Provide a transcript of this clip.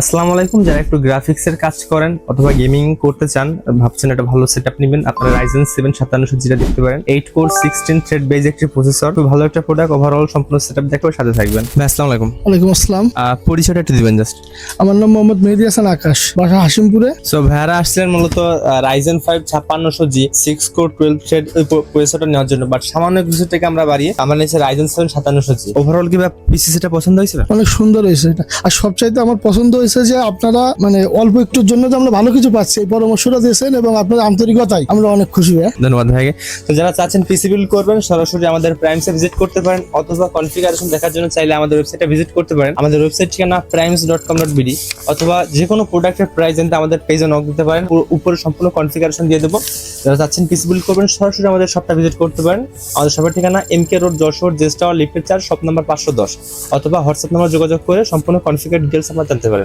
আসসালামু আলাইকুম। যারা একটু গ্রাফিক্স এর কাজ করেন অথবা গেমিং করতে চান ভাবছেন একটা ভালো সেটআপ নেবেন আপনারা রাইজেন সেভেন সাতান্নশো জিটা দেখতে পারেন। Eight core sixteen thread base একটি প্রসেসর খুব ভালো একটা প্রোডাক্ট ওভারঅল সম্পূর্ণ সেটআপ দেখে সাথে থাকবেন। আসসালামু আলাইকুম। ওয়ালাইকুম আসসালাম। পরিচয়টা একটু দিবেন জাস্ট আমার নাম মোহাম্মদ মেহেদি হাসান আকাশ বাসা হাসিমপুরে সো ভাইয়ারা আসছিলেন মূলত Ryzen five ছাপ্পান্নশো G six core twelve thread প্রসেসরটা নেওয়ার জন্য। বাট সামান্য কিছু থেকে আমরা বাড়িয়ে আমার নিয়েছি রাইজেন সেভেন সাতান্নশো জি। ওভারঅল কি পিসি সেটা পছন্দ হয়েছিল অনেক সুন্দর হয়েছে এটা। আর সবচাইতে আমার পছন্দ হয়েছে যে আপনারা মানে অল্প একটুর জন্য যে আমরা ভালো কিছু পাচ্ছি এই পরামর্শটা দিয়েছেন এবং আপনাদের আন্তরিকতায় আমরা অনেক খুশি হ্যাঁ ধন্যবাদ ভাইকে তো যারা চাচ্ছেন পিসি বিল্ড করবেন সরাসরি আমাদের প্রাইমসে ভিজিট করতে পারেন অথবা কনফিগারেশন দেখার জন্য চাইলে আমাদের ওয়েবসাইটে ভিজিট করতে পারেন। আমাদের ওয়েবসাইট ঠিকানা primes dot com dot BD অথবা যে কোনো প্রোডাক্টের প্রাইস জানতে আমাদের পেজে নক দিতে পারেন। উপরে সম্পূর্ণ কনফিগারেশন দিয়ে দেবো। যারা চাচ্ছেন পিসি বিল্ড করবেন সরাসরি আমাদের শপটা ভিজিট করতে পারেন। আমাদের শপের ঠিকানা M K road Jessore Jess tower লিফটের চার শপ নাম্বার পাঁচশো দশ। অথবা হোয়াটসঅ্যাপ নাম্বার যোগাযোগ করে সম্পূর্ণ কনফিগার ডিটেলস আমরা জানতে পারেন।